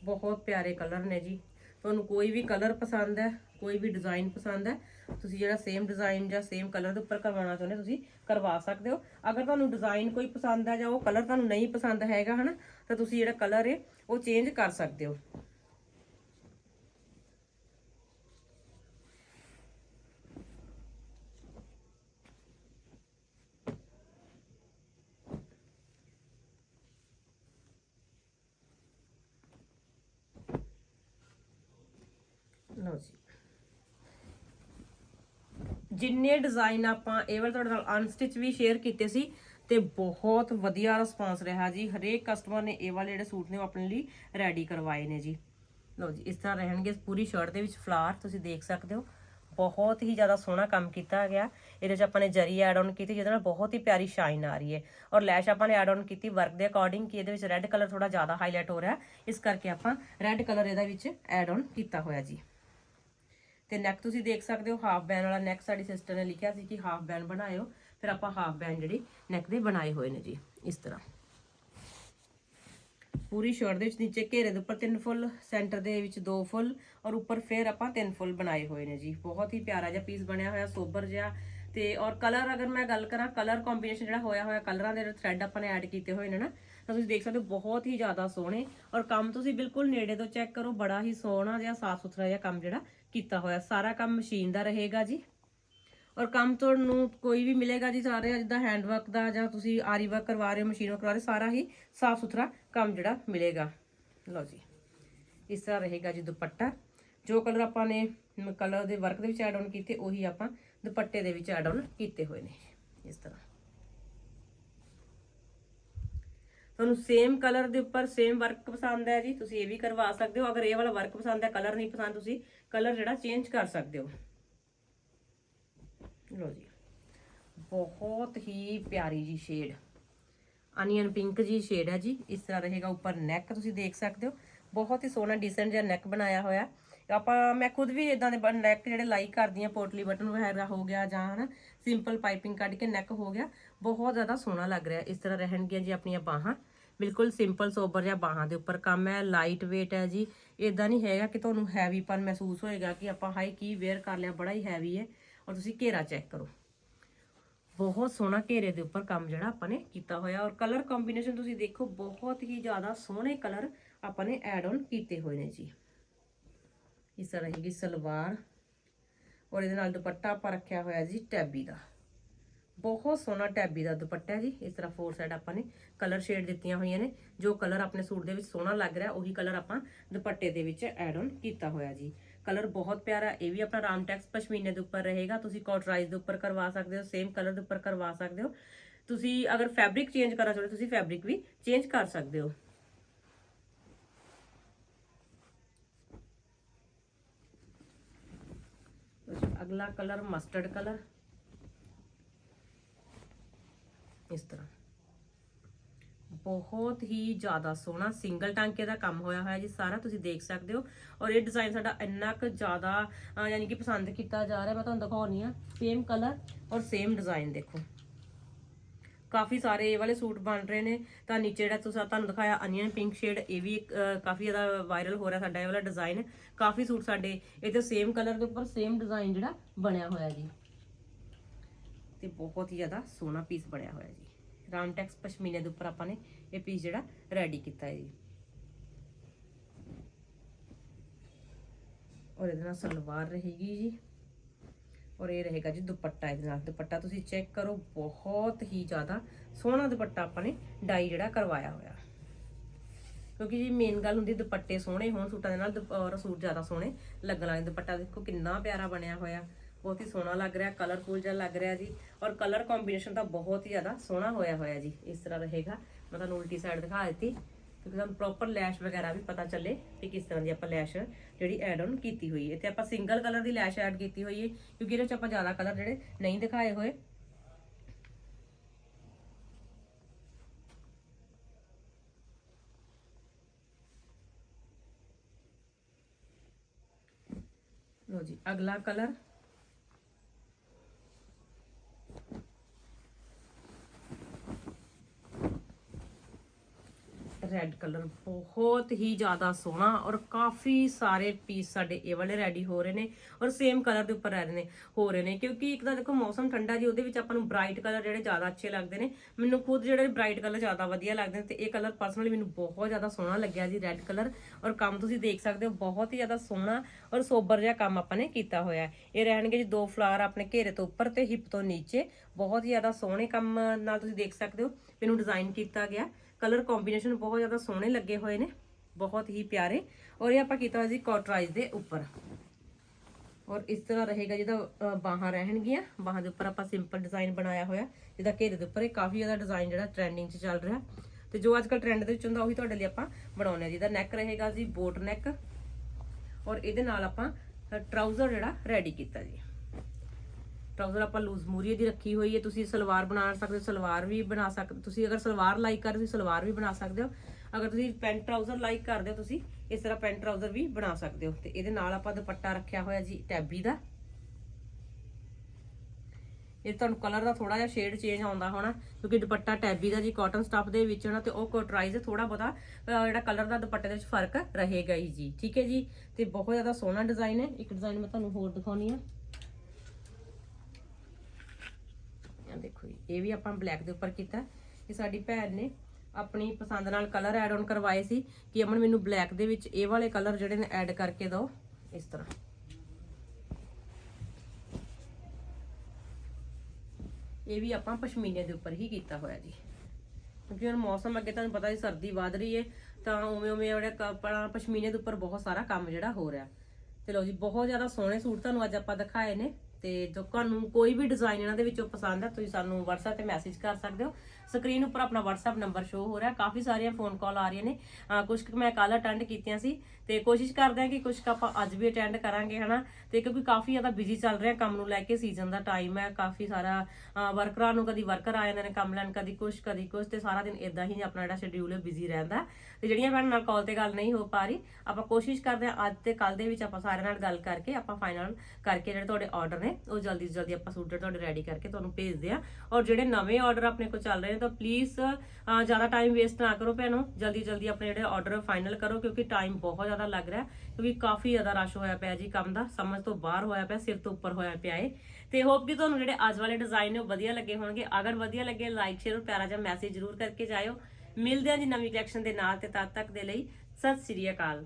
Speaker 1: ਬਹੁਤ ਪਿਆਰੇ ਕਲਰ ਨੇ ਜੀ। ਤੁਹਾਨੂੰ ਕੋਈ ਵੀ ਕਲਰ ਪਸੰਦ ਹੈ, ਕੋਈ ਵੀ ਡਿਜ਼ਾਈਨ ਪਸੰਦ ਹੈ, ਤੁਸੀਂ ਜਿਹੜਾ ਸੇਮ ਡਿਜ਼ਾਈਨ ਜਾਂ ਸੇਮ ਕਲਰ ਦੇ ਉੱਪਰ ਕਰਵਾਉਣਾ ਚਾਹੁੰਦੇ ਤੁਸੀਂ ਕਰਵਾ ਸਕਦੇ ਹੋ। ਅਗਰ ਤੁਹਾਨੂੰ ਡਿਜ਼ਾਈਨ ਕੋਈ ਪਸੰਦ ਹੈ ਜਾਂ ਉਹ ਕਲਰ ਤੁਹਾਨੂੰ ਨਹੀਂ ਪਸੰਦ ਹੈਗਾ, ਹਨਾ, ਤਾਂ ਤੁਸੀਂ ਜਿਹੜਾ ਕਲਰ ਹੈ, ਉਹ ਚੇਂਜ ਕਰ ਸਕਦੇ ਹੋ। ਲਓ ਜੀ। ਜਿੰਨੇ ਡਿਜ਼ਾਈਨ ਆਪਾਂ ਇਹ ਵਾਰ ਤੁਹਾਡੇ ਨਾਲ ਅਨਸਟਿਚ ਵੀ ਸ਼ੇਅਰ ਕੀਤੇ ਸੀ ਤੇ ਬਹੁਤ ਵਧੀਆ ਰਿਸਪਾਂਸ ਰਿਹਾ ਜੀ। ਹਰੇਕ ਕਸਟਮਰ ਨੇ ਇਹ ਵਾਲੇ ਜਿਹੜੇ ਸੂਟ ਨੇ ਉਹ ਆਪਣੇ ਲਈ ਰੈਡੀ ਕਰਵਾਏ ਨੇ ਜੀ। ਲਓ ਜੀ, ਇਸ ਤਰ੍ਹਾਂ ਰਹਿਣਗੇ ਪੂਰੀ ਸ਼ਰਟ ਦੇ ਵਿੱਚ ਫਲਾਰ ਤੁਸੀਂ ਦੇਖ ਸਕਦੇ ਹੋ। ਬਹੁਤ ਹੀ ਜ਼ਿਆਦਾ ਸੋਹਣਾ ਕੰਮ ਕੀਤਾ ਗਿਆ। ਇਹਦੇ 'ਚ ਆਪਾਂ ਨੇ ਜਰੀ ਐਡ ਆਨ ਕੀਤੀ, ਜਿਹਦੇ ਨਾਲ ਬਹੁਤ ਹੀ ਪਿਆਰੀ ਸ਼ਾਈਨ ਆ ਰਹੀ ਹੈ। ਔਰ ਲੈਸ਼ ਆਪਾਂ ਨੇ ਐਡ ਆਨ ਕੀਤੀ ਵਰਕ ਦੇ ਅਕੋਰਡਿੰਗ ਕਿ ਇਹਦੇ ਵਿੱਚ ਰੈੱਡ ਕਲਰ ਥੋੜਾ ਜ਼ਿਆਦਾ ਹਾਈਲਾਈਟ ਹੋ ਰਿਹਾ। ਇਸ ਕਰਕੇ ਆਪਾਂ ਰੈੱਡ ਕਲਰ ਇਹਦੇ ਵਿੱਚ ਐਡ ਆਨ ਕੀਤਾ ਹੋਇਆ ਜੀ। ਤੇ ਨੈਕ ਤੁਸੀਂ ਦੇਖ ਸਕਦੇ ਹੋ ਹਾਫ ਬੈਨ ਵਾਲਾ ਨੈਕ ਸਾਡੀ ਸਿਸਟਰ ਨੇ ਲਿਖਿਆ ਸੀ ਕਿ ਹਾਫ ਬੈਨ ਬਣਾਇਓ। ਫਿਰ ਆਪਾਂ ਹਾਫ ਬੈਨ ਜਿਹੜੀ ਨੈਕ ਦੇ ਬਣਾਏ ਹੋਏ ਨੇ ਜੀ, ਇਸ ਤਰ੍ਹਾਂ। ਪੂਰੀ ਸ਼ਰਟ ਦੇ ਵਿੱਚ ਨੀਚੇ ਘੇਰੇ ਦੇ ਉੱਪਰ ਤਿੰਨ ਫੁੱਲ ਸੈਂਟਰ ਦੇ ਵਿੱਚ ਦੋ ਫੁੱਲ ਔਰ ਉੱਪਰ ਫਿਰ ਆਪਾਂ ਤਿੰਨ ਫੁੱਲ ਬਣਾਏ ਹੋਏ ਨੇ ਜੀ। ਬਹੁਤ ਹੀ ਪਿਆਰਾ ਜਿਹਾ ਪੀਸ ਬਣਿਆ ਹੋਇਆ, ਸੋਬਰ ਜਿਹਾ। ਤੇ ਔਰ ਕਲਰ ਅਗਰ ਮੈਂ ਗੱਲ ਕਰਾਂ ਕਲਰ ਕੰਬੀਨੇਸ਼ਨ ਜਿਹੜਾ ਹੋਇਆ ਹੋਇਆ ਕਲਰਾਂ ਦੇ ਥ੍ਰੈਡ ਆਪਾਂ ਨੇ ਐਡ ਕੀਤੇ ਹੋਏ ਨੇ ਨਾ, ਤਾਂ ਤੁਸੀਂ ਦੇਖ ਸਕਦੇ ਹੋ ਬਹੁਤ ਹੀ ਜ਼ਿਆਦਾ ਸੋਹਣੇ। ਔਰ ਕੰਮ ਤੁਸੀਂ ਬਿਲਕੁਲ ਨੇੜੇ ਤੋਂ ਚੈੱਕ ਕਰੋ, ਬੜਾ ਹੀ ਸੋਹਣਾ ਜਿਹਾ ਸਾਫ਼ ਸੁਥਰਾ ਜਿਹਾ ਕੰਮ ਜਿਹੜਾ ਕੀਤਾ ਹੋਇਆ। ਸਾਰਾ ਕੰਮ ਮਸ਼ੀਨ ਦਾ ਰਹੇਗਾ ਜੀ। ਔਰ ਕੰਮ ਤੁਹਾਨੂੰ ਕੋਈ ਵੀ ਮਿਲੇਗਾ ਜੀ ਸਾਰੇ ਜਿੱਦਾਂ ਹੈਂਡ ਵਰਕ ਦਾ ਜਾਂ ਤੁਸੀਂ ਆਰੀ ਵਰਕ ਕਰਵਾ ਰਹੇ ਹੋ ਮਸ਼ੀਨ ਵਰਕ ਕਰਵਾ ਰਹੇ ਹੋ, ਸਾਰਾ ਹੀ ਸਾਫ਼ ਸੁਥਰਾ ਕੰਮ ਜਿਹੜਾ ਮਿਲੇਗਾ। ਲਓ ਜੀ ਇਸ ਤਰ੍ਹਾਂ ਰਹੇਗਾ ਜੀ ਦੁਪੱਟਾ। ਜੋ ਕਲਰ ਆਪਾਂ ਨੇ ਕਲਰ ਦੇ ਵਰਕ ਦੇ ਵਿੱਚ ਐਡ ਆਨ ਕੀਤੇ ਉਹੀ ਆਪਾਂ ਦੁਪੱਟੇ ਦੇ ਵਿੱਚ ਐਡ ਆਨ ਕੀਤੇ ਹੋਏ ਨੇ। ਇਸ ਤਰ੍ਹਾਂ। ਤੁਹਾਨੂੰ ਸੇਮ ਕਲਰ ਦੇ ਉੱਪਰ ਸੇਮ ਵਰਕ ਪਸੰਦ ਹੈ ਜੀ ਤੁਸੀਂ ਇਹ ਵੀ ਕਰਵਾ ਸਕਦੇ ਹੋ। ਅਗਰ ਇਹ ਵਾਲਾ ਵਰਕ ਪਸੰਦ ਹੈ ਕਲਰ ਨਹੀਂ ਪਸੰਦ ਤੁਸੀਂ ਕਲਰ ਜਿਹੜਾ ਚੇਂਜ ਕਰ ਸਕਦੇ ਹੋ। ਲੋ ਜੀ। ਬਹੁਤ ਹੀ ਪਿਆਰੀ ਜੀ ਸ਼ੇਡ ਅਨੀਅਨ ਪਿੰਕ ਜੀ ਸ਼ੇਡ ਹੈ ਜੀ। ਇਸ ਤਰ੍ਹਾਂ ਰਹੇਗਾ ਉੱਪਰ ਨੈਕ ਤੁਸੀਂ ਦੇਖ ਸਕਦੇ ਹੋ। ਬਹੁਤ ਹੀ ਸੋਹਣਾ ਡੀਸੈਂਟ ਜਿਹਾ ਨੈਕ ਬਣਾਇਆ ਹੋਇਆ। ਆਪਾਂ, ਮੈਂ ਖੁਦ ਵੀ ਇਦਾਂ ਦੇ ਨੈਕ ਜਿਹੜੇ ਲਾਈਕ ਕਰਦੀ ਆ ਪੋਟਲੀ ਬਟਨ ਵਗੈਰਾ ਹੋ ਗਿਆ ਜਾਂ ਹਨਾ ਸਿੰਪਲ ਪਾਈਪਿੰਗ ਕੱਢ ਕੇ ਨੈਕ ਹੋ ਗਿਆ। ਬਹੁਤ ਜ਼ਿਆਦਾ ਸੋਹਣਾ ਲੱਗ ਰਿਹਾ। ਇਸ ਤਰ੍ਹਾਂ ਰਹਿਣਗੀਆਂ ਜੀ ਆਪਣੀਆਂ ਬਾਹਾਂ। ਬਿਲਕੁਲ ਸਿੰਪਲ ਸੋਬਰ ਜਿਹਾ ਬਾਹਾਂ ਦੇ ਉੱਪਰ ਕੰਮ ਹੈ ਲਾਈਟ weight ਹੈ ਜੀ। ਇਦਾਂ ਨਹੀਂ ਹੈਗਾ ਕਿ ਤੁਹਾਨੂੰ ਹੈਵੀਪਨ ਮਹਿਸੂਸ ਹੋਏਗਾ ਕਿ ਆਪਾਂ ਹਾਈ ਕੀ ਵੇਅਰ ਕਰ ਲਿਆ, ਬੜਾ ਹੀ ਹੈਵੀ ਹੈ ਔਰ ਤੁਸੀਂ ਘੇਰਾ ਚੈੱਕ ਕਰੋ। ਬਹੁਤ ਸੋਹਣਾ ਘੇਰੇ ਦੇ ਉੱਪਰ ਕੰਮ ਜਿਹੜਾ ਆਪਾਂ ਨੇ ਕੀਤਾ ਹੋਇਆ ਔਰ ਕਲਰ ਕੰਬੀਨੇਸ਼ਨ ਤੁਸੀਂ ਦੇਖੋ, ਬਹੁਤ ਹੀ ਜ਼ਿਆਦਾ ਸੋਹਣੇ ਕਲਰ ਆਪਾਂ ਨੇ ਐਡ ਆਨ ਕੀਤੇ ਹੋਏ ਨੇ ਜੀ। ਇਸ ਤਰ੍ਹਾਂ ਰਹੇਗੀ ਸਲਵਾਰ ਔਰ ਇਹਦੇ ਨਾਲ ਦੁਪੱਟਾ ਆਪਾਂ ਰੱਖਿਆ ਹੋਇਆ ਜੀ ਟੈਬੀ ਦਾ। ਬਹੁਤ ਸੋਹਣਾ ਟੈਬੀ ਦਾ ਦੁਪੱਟਾ ਜੀ, ਇਸ ਤਰ੍ਹਾਂ ਫੋਰ ਸਾਈਡ ਆਪਾਂ ਨੇ ਕਲਰ ਸ਼ੇਡ ਦਿੱਤੀਆਂ ਹੋਈਆਂ ਨੇ, ਜੋ ਕਲਰ ਆਪਣੇ ਸੂਟ ਦੇ ਵਿੱਚ ਸੋਹਣਾ ਲੱਗ ਰਿਹਾ, ਉਹੀ ਕਲਰ ਆਪਾਂ ਦੁਪੱਟੇ ਦੇ ਵਿੱਚ ਐਡ ਆਨ ਕੀਤਾ ਹੋਇਆ ਜੀ। ਕਲਰ ਬਹੁਤ ਪਿਆਰਾ, ਇਹ ਵੀ ਆਪਣਾ ਰਾਮਟੈਕਸ ਪਸ਼ਮੀਨੇ ਦੇ ਉੱਪਰ ਰਹੇਗਾ, ਤੁਸੀਂ ਕਾਟਰਾਈਜ਼ ਦੇ ਉੱਪਰ ਕਰਵਾ ਸਕਦੇ ਹੋ ਸੇਮ ਕਲਰ ਦੇ ਉੱਪਰ ਕਰਵਾ ਸਕਦੇ ਹੋ। ਤੁਸੀਂ ਅਗਰ ਫੈਬਰਿਕ ਚੇਂਜ ਕਰਨਾ ਚਾਹੁੰਦੇ ਤੁਸੀਂ ਫੈਬਰਿਕ ਵੀ ਚੇਂਜ ਕਰ ਸਕਦੇ ਹੋ। ਅਗਲਾ ਕਲਰ ਮਸਟਰਡ ਕਲਰ ਇਸ ਤਰ੍ਹਾਂ। ਬਹੁਤ ਹੀ ਜ਼ਿਆਦਾ ਸੋਹਣਾ ਸਿੰਗਲ ਟਾਂਕੇ ਦਾ ਕੰਮ ਹੋਇਆ ਹੋਇਆ ਜੀ ਸਾਰਾ ਤੁਸੀਂ ਦੇਖ ਸਕਦੇ ਹੋ। ਔਰ ਇਹ ਡਿਜ਼ਾਈਨ ਸਾਡਾ ਇੰਨਾ ਕੁ ਜ਼ਿਆਦਾ ਯਾਨੀ ਕਿ ਪਸੰਦ ਕੀਤਾ ਜਾ ਰਿਹਾ ਮੈਂ ਤੁਹਾਨੂੰ ਦਿਖਾਉਣੀ ਆ। ਸੇਮ ਕਲਰ ਔਰ ਸੇਮ ਡਿਜ਼ਾਈਨ ਦੇਖੋ। ਕਾਫੀ ਸਾਰੇ ਇਹ ਵਾਲੇ ਸੂਟ ਬਣ ਰਹੇ ਨੇ। ਤਾਂ ਨੀਚੇ ਜਿਹੜਾ ਤੁਸੀਂ ਤੁਹਾਨੂੰ ਦਿਖਾਇਆ ਅਨੀਅਨ ਪਿੰਕ ਸ਼ੇਡ ਇਹ ਵੀ ਇੱਕ, ਕਾਫੀ ਜ਼ਿਆਦਾ ਵਾਇਰਲ ਹੋ ਰਿਹਾ ਸਾਡਾ ਇਹ ਵਾਲਾ ਡਿਜ਼ਾਈਨ ਕਾਫੀ ਸੂਟ ਸਾਡੇ ਇਹ ਸੇਮ ਕਲਰ ਦੇ ਉੱਪਰ ਸੇਮ ਡਿਜ਼ਾਈਨ ਜਿਹੜਾ ਬਣਿਆ ਹੋਇਆ ਜੀ। ਤੇ ਬਹੁਤ ਹੀ ਜ਼ਿਆਦਾ ਸੋਹਣਾ ਪੀਸ ਬਣਿਆ ਹੋਇਆ ਜੀ। ਰਾਮਟੈਕਸ ਪਸ਼ਮੀਨੇ ਦੇ ਉੱਪਰ ਆਪਾਂ ਨੇ ਇਹ ਪੀਸ ਜਿਹੜਾ ਰੈਡੀ ਕੀਤਾ ਹੈ ਜੀ। ਔਰ ਇਹਦੇ ਨਾਲ ਸਲਵਾਰ ਰਹੇਗੀ ਜੀ। ਔਰ ਇਹ ਰਹੇਗਾ ਜੀ ਦੁਪੱਟਾ ਇਹਦੇ ਨਾਲ। ਦੁਪੱਟਾ ਤੁਸੀਂ ਚੈੱਕ ਕਰੋ, ਬਹੁਤ ਹੀ ਜ਼ਿਆਦਾ ਸੋਹਣਾ ਦੁਪੱਟਾ ਆਪਾਂ ਨੇ ਡਾਈ ਜਿਹੜਾ ਕਰਵਾਇਆ ਹੋਇਆ। ਕਿਉਂਕਿ ਜੀ ਮੇਨ ਗੱਲ ਹੁੰਦੀ ਦੁਪੱਟੇ ਸੋਹਣੇ ਹੋਣ, ਸੂਟਾਂ ਦੇ ਨਾਲ ਦੁਪ- ਔਰ ਸੂਟ ਜ਼ਿਆਦਾ ਸੋਹਣੇ ਲੱਗਣ ਲੱਗੇ ਦੁਪੱਟਾ ਦੇਖੋ ਕਿੰਨਾ ਪਿਆਰਾ ਬਣਿਆ ਹੋਇਆ। ਬਹੁਤ ਹੀ ਸੋਹਣਾ ਲੱਗ ਰਿਹਾ ਕਲਰਫੁਲ ਜਿਹਾ ਲੱਗ ਰਿਹਾ ਜੀ। ਔਰ ਕਲਰ ਕੰਬੀਨੇਸ਼ਨ ਤਾਂ ਬਹੁਤ ਹੀ ਜ਼ਿਆਦਾ ਸੋਹਣਾ ਹੋਇਆ ਹੋਇਆ ਜੀ, ਇਸ ਤਰ੍ਹਾਂ ਰਹੇਗਾ। ਮੈਂ ਤੁਹਾਨੂੰ ਉਲਟੀ ਸਾਈਡ ਦਿਖਾ ਦਿੱਤੀ, ਕਿਉਂਕਿ ਤੁਹਾਨੂੰ ਪ੍ਰੋਪਰ ਲੈਸ਼ ਵਗੈਰਾ ਵੀ ਪਤਾ ਚੱਲੇ ਕਿ ਕਿਸ ਤਰ੍ਹਾਂ ਦੀ ਆਪਾਂ ਲੈਸ਼ ਜਿਹੜੀ ਐਡ ਆਨ ਕੀਤੀ ਹੋਈ ਹੈ। ਤੇ ਆਪਾਂ ਸਿੰਗਲ ਕਲਰ ਦੀ ਲੈਸ਼ ਐਡ ਕੀਤੀ ਹੋਈ ਹੈ, ਕਿਉਂਕਿ ਇਹਦੇ ਵਿੱਚ ਆਪਾਂ ਜ਼ਿਆਦਾ ਕਲਰ ਜਿਹੜੇ ਨਹੀਂ ਦਿਖਾਏ ਹੋਏ। ਲੋ ਜੀ, ਅਗਲਾ ਕਲਰ ਰੈੱਡ ਕਲਰ ਬਹੁਤ ਹੀ ਜ਼ਿਆਦਾ ਸੋਹਣਾ ਔਰ ਕਾਫੀ ਸਾਰੇ ਪੀਸ ਸਾਡੇ ਇਹ ਵਾਲੇ ਰੈਡੀ ਹੋ ਰਹੇ ਨੇ ਔਰ ਸੇਮ ਕਲਰ ਦੇ ਉੱਪਰ ਰਹਿ ਰਹੇ ਨੇ, ਹੋ ਰਹੇ ਨੇ ਕਿਉਂਕਿ ਇੱਕ ਤਾਂ ਦੇਖੋ ਮੌਸਮ ਠੰਡਾ ਜੀ, ਉਹਦੇ ਵਿੱਚ ਆਪਾਂ ਨੂੰ ਬ੍ਰਾਈਟ ਕਲਰ ਜਿਹੜੇ ਜ਼ਿਆਦਾ ਅੱਛੇ ਲੱਗਦੇ ਨੇ, ਮੈਨੂੰ ਖੁਦ ਜਿਹੜੇ ਬ੍ਰਾਈਟ ਕਲਰ ਜ਼ਿਆਦਾ ਵਧੀਆ ਲੱਗਦੇ ਨੇ ਤੇ ਇਹ ਕਲਰ ਪਰਸਨਲੀ ਮੈਨੂੰ ਬਹੁਤ ਜ਼ਿਆਦਾ ਸੋਹਣਾ ਲੱਗਿਆ ਜੀ ਰੈੱਡ ਕਲਰ ਔਰ ਕੰਮ ਤੁਸੀਂ ਦੇਖ ਸਕਦੇ ਹੋ, ਬਹੁਤ ਹੀ ਜ਼ਿਆਦਾ ਸੋਹਣਾ ਔਰ ਸੋਬਰ ਜਿਹਾ ਕੰਮ ਆਪਾਂ ਨੇ ਕੀਤਾ ਹੋਇਆ ਇਹ ਰਹਿਣਗੇ ਜੀ ਦੋ ਫਲਾਰ ਆਪਣੇ ਘੇਰੇ ਤੋਂ ਉੱਪਰ ਤੇ ਹਿੱਪ ਤੋਂ ਨੀਚੇ, ਬਹੁਤ ਹੀ ਜ਼ਿਆਦਾ ਸੋਹਣੇ ਕੰਮ ਨਾਲ ਤੁਸੀਂ ਦੇਖ ਸਕਦੇ ਹੋ ਇਹਨੂੰ ਡਿਜ਼ਾਈਨ ਕੀਤਾ ਗਿਆ। ਕਲਰ ਕੰਬੀਨੇਸ਼ਨ ਬਹੁਤ ਜ਼ਿਆਦਾ ਸੋਹਣੇ ਲੱਗੇ ਹੋਏ ਨੇ, ਬਹੁਤ ਹੀ ਪਿਆਰੇ। ਔਰ ਇਹ ਆਪਾਂ ਕੀਤਾ ਹੋਇਆ ਜੀ ਕਾਟਰਾਈਜ਼ ਦੇ ਉੱਪਰ। ਔਰ ਇਸ ਤਰ੍ਹਾਂ ਰਹੇਗਾ ਜਿਹਦਾ ਬਾਹਾਂ ਰਹਿਣਗੀਆਂ। ਬਾਹਾਂ ਦੇ ਉੱਪਰ ਆਪਾਂ ਸਿੰਪਲ ਡਿਜ਼ਾਈਨ ਬਣਾਇਆ ਹੋਇਆ। ਜਿਹਦਾ ਘੇਰੇ ਦੇ ਉੱਪਰ ਇਹ ਕਾਫੀ ਜ਼ਿਆਦਾ ਡਿਜ਼ਾਈਨ ਜਿਹੜਾ ਟ੍ਰੈਂਡਿੰਗ 'ਚ ਚੱਲ ਰਿਹਾ। ਤੇ ਜੋ ਅੱਜ ਅੱਜਕੱਲ ਟ੍ਰੈਂਡ ਦੇ ਵਿੱਚ ਹੁੰਦਾ, ਉਹੀ ਤੁਹਾਡੇ ਲਈ ਆਪਾਂ ਬਣਾਉਨੇ ਆ ਜਿਹਦਾ ਨੈਕ ਰਹੇਗਾ ਜੀ ਬੋਟ ਨੈਕ ਔਰ ਇਹਦੇ ਨਾਲ ਆਪਾਂ ਟਰਾਊਜ਼ਰ ਜਿਹੜਾ ਰੈਡੀ ਕੀਤਾ ਜੀ। ਟਰਾਊਜ਼ਰ ਆਪਾਂ ਲੂਜ਼ ਮੂਰੀਏ ਦੀ ਰੱਖੀ ਹੋਈ ਹੈ, ਤੁਸੀਂ ਸਲਵਾਰ ਬਣਾ ਸਕਦੇ ਹੋ, ਸਲਵਾਰ ਵੀ ਬਣਾ ਸਕਦੇ, ਤੁਸੀਂ ਅਗਰ ਸਲਵਾਰ ਲਾਈਕ ਕਰਦੇ ਹੋ ਤੁਸੀਂ ਸਲਵਾਰ ਵੀ ਬਣਾ ਸਕਦੇ ਹੋ, ਅਗਰ ਤੁਸੀਂ ਪੈਂਟ ਟਰਾਊਜ਼ਰ ਲਾਈਕ ਕਰਦੇ ਹੋ, ਤੁਸੀਂ ਇਸ ਤਰ੍ਹਾਂ ਪੈਂਟ ਟਰਾਊਜ਼ਰ ਵੀ ਬਣਾ ਸਕਦੇ ਹੋ, ਤੇ ਇਹਦੇ ਨਾਲ ਆਪਾਂ ਦੁਪੱਟਾ ਰੱਖਿਆ ਹੋਇਆ ਜੀ ਟੈਬੀ ਦਾ। ਇਹ ਤੁਹਾਨੂੰ ਕਲਰ ਦਾ ਥੋੜਾ ਜਿਹਾ ਸ਼ੇਡ ਚੇਂਜ ਆਉਂਦਾ ਹੋਣਾ, ਕਿਉਂਕਿ ਦੁਪੱਟਾ ਟੈਬੀ ਦਾ ਜੀ ਕਾਟਨ ਸਟਫ ਦੇ ਵਿੱਚ ਹੋਣਾ, ਤੇ ਉਹ ਕੋਟਰਾਈਜ਼ ਥੋੜਾ ਬਹੁਤਾ ਜਿਹੜਾ ਕਲਰ ਦਾ ਦੁਪੱਟੇ ਦੇ ਵਿੱਚ ਫ਼ਰਕ ਰਹੇਗਾ ਹੀ ਜੀ, ਠੀਕ ਹੈ ਜੀ? ਤੇ ਬਹੁਤ ਜ਼ਿਆਦਾ ਸੋਹਣਾ ਡਿਜ਼ਾਈਨ ਹੈ, ਇੱਕ ਡਿਜ਼ਾਈਨ ਮੈਂ ਤੁਹਾਨੂੰ ਹੋਰ ਦਿਖਾਉਣੀ ਆ ਆ ਦੇਖੋ ਜੀ, ਇਹ ਵੀ ਆਪਾਂ ਬਲੈਕ ਦੇ ਉੱਪਰ ਕੀਤਾ। ਇਹ ਸਾਡੀ ਭੈਣ ਨੇ ਆਪਣੀ ਪਸੰਦ ਨਾਲ ਕਲਰ ਐਡ ਆਨ ਕਰਵਾਏ ਸੀ ਕਿ ਅਮਨ ਮੈਨੂੰ ਬਲੈਕ ਦੇ ਵਿੱਚ ਇਹ ਵਾਲੇ ਕਲਰ ਜਿਹੜੇ ਨੇ ਐਡ ਕਰਕੇ ਦਿਓ, ਇਸ ਤਰ੍ਹਾਂ। ਇਹ ਵੀ ਆਪਾਂ ਪਸ਼ਮੀਨੇ ਦੇ ਉੱਪਰ ਹੀ ਕੀਤਾ ਹੋਇਆ ਜੀ। ਕਿਉਂਕਿ ਹੁਣ ਮੌਸਮ ਅੱਗੇ ਤੁਹਾਨੂੰ ਪਤਾ ਹੀ ਸਰਦੀ ਵੱਧ ਰਹੀ ਹੈ, ਤਾਂ ਉਵੇਂ ਉਵੇਂ ਜਿਹੜਾ ਆਪਣਾ ਪਸ਼ਮੀਨੇ ਦੇ ਉੱਪਰ ਬਹੁਤ ਸਾਰਾ ਕੰਮ ਜਿਹੜਾ ਹੋ ਰਿਹਾ। ਤੇ ਲਓ ਜੀ, ਬਹੁਤ ਜ਼ਿਆਦਾ ਸੋਹਣੇ ਸੂਟ ਤੁਹਾਨੂੰ ਅੱਜ ਆਪਾਂ ਦਿਖਾਏ ਨੇ। ਤੇ ਜੋ ਤੁਹਾਨੂੰ ਕੋਈ ਵੀ ਡਿਜ਼ਾਈਨ ਇਹਨਾਂ ਦੇ ਵਿੱਚੋਂ ਪਸੰਦ ਹੈ, ਤੁਸੀਂ ਸਾਨੂੰ WhatsApp ਤੇ ਮੈਸੇਜ ਕਰ ਸਕਦੇ ਹੋ। ਸਕਰੀਨ ਉੱਪਰ ਆਪਣਾ WhatsApp ਨੰਬਰ ਸ਼ੋ ਹੋ ਰਿਹਾ। ਕਾਫੀ ਸਾਰੀਆਂ ਫੋਨ ਕਾਲ ਆ ਰਹੀਆਂ ਨੇ। ਅਹ ਕੁਝ ਕੁ ਮੈਂ ਕੱਲ ਅਟੈਂਡ ਕੀਤੀਆਂ ਸੀ ਤੇ ਕੋਸ਼ਿਸ਼ ਕਰਦੇ ਹਾਂ ਕਿ ਕੁਝ ਕੁ ਆਪਾਂ ਅੱਜ ਵੀ ਅਟੈਂਡ ਕਰਾਂਗੇ, ਹਨਾ? ਤੇ ਕਿਉਂਕਿ ਕਾਫੀ ਜ਼ਿਆਦਾ ਬਿਜ਼ੀ ਚੱਲ ਰਿਹਾ ਕੰਮ ਨੂੰ ਲੈ ਕੇ ਸੀਜ਼ਨ ਦਾ ਟਾਈਮ ਹੈ। ਕਾਫੀ ਸਾਰਾ ਵਰਕਰਾਂ ਨੂੰ ਕਦੀ ਵਰਕਰ ਆ ਜਾਂਦੇ ਨੇ ਕੰਮ ਲੈਣ, ਕਦੀ ਕੁਝ ਕਦੀ ਕੁਝ ਤੇ ਸਾਰਾ ਦਿਨ ਇਦਾਂ ਹੀ ਆਪਣਾ ਜਿਹੜਾ ਸ਼ਡਿਊਲ ਹੈ ਬਿਜ਼ੀ ਰਹਿੰਦਾ। ਤੇ ਜਿਹੜੀਆਂ ਭੈਣ ਨਾਲ ਕਾਲ ਤੇ ਗੱਲ ਨਹੀਂ ਹੋ ਪਾ ਰਹੀ, ਆਪਾਂ ਕੋਸ਼ਿਸ਼ ਕਰਦੇ ਹਾਂ ਅੱਜ ਤੇ ਕੱਲ ਦੇ ਵਿੱਚ ਆਪਾਂ ਸਾਰਿਆਂ ਨਾਲ ਗੱਲ ਕਰਕੇ ਆਪਾਂ ਫਾਈਨਲ ਕਰਕੇ ਜਿਹੜੇ ਤੁਹਾਡੇ ਆਰਡਰ ਨੇ, ਉਹ ਜਲਦੀ ਤੋਂ ਜਲਦੀ ਆਪਾਂ ਸੂਟ ਤੁਹਾਡੇ ਰੈਡੀ ਕਰਕੇ ਤੁਹਾਨੂੰ ਭੇਜਦੇ ਆ ਔਰ ਜਿਹੜੇ ਨਵੇਂ ਆਰਡਰ ਆਪਣੇ ਕੋਲ ਚੱਲ ਰਹੇ ਨੇ, ਤਾਂ ਪਲੀਜ਼ ਜ਼ਿਆਦਾ ਟਾਈਮ ਵੇਸਟ ਨਾ ਕਰੋ ਭੈਣੋ। ਜਲਦੀ ਜਲਦੀ ਆਪਣੇ ਜਿਹੜੇ ਆਰਡਰ ਫਾਈਨਲ ਕਰੋ, ਕਿਉਂਕਿ ਟਾਈਮ ਬਹੁਤ ਜ਼ਿਆਦਾ ਲੱਗ ਰਿਹਾ ਕਿਉਂਕਿ ਕਾਫੀ ਜ਼ਿਆਦਾ ਰਸ਼ ਹੋਇਆ ਪਿਆ ਜੀ ਕੰਮ ਦਾ, ਸਮਝ ਤੋਂ ਬਾਹਰ ਹੋਇਆ ਪਿਆ, ਸਿਰ ਤੋਂ ਉੱਪਰ ਹੋਇਆ ਪਿਆ ਏ ਤੇ ਹੋਪ ਕਿ ਤੁਹਾਨੂੰ ਜਿਹੜੇ ਅੱਜ ਵਾਲੇ ਡਿਜ਼ਾਈਨ ਨੇ ਉਹ ਵਧੀਆ ਲੱਗੇ ਹੋਣਗੇ। ਅਗਰ ਵਧੀਆ ਲੱਗੇ ਲਾਈਕ ਸ਼ੇਅਰ ਔਰ ਪਿਆਰਾ ਜਿਹਾ ਮੈਸੇਜ ਜ਼ਰੂਰ ਕਰਕੇ ਜਾਇਓ। ਮਿਲਦੇ ਹਾਂ ਜੀ ਨਵੀਂ ਕਲੈਕਸ਼ਨ ਦੇ ਨਾਲ ਤੇ ਤਦ ਤੱਕ ਦੇ ਲਈ, ਸਤਿ ਸ੍ਰੀ ਅਕਾਲ।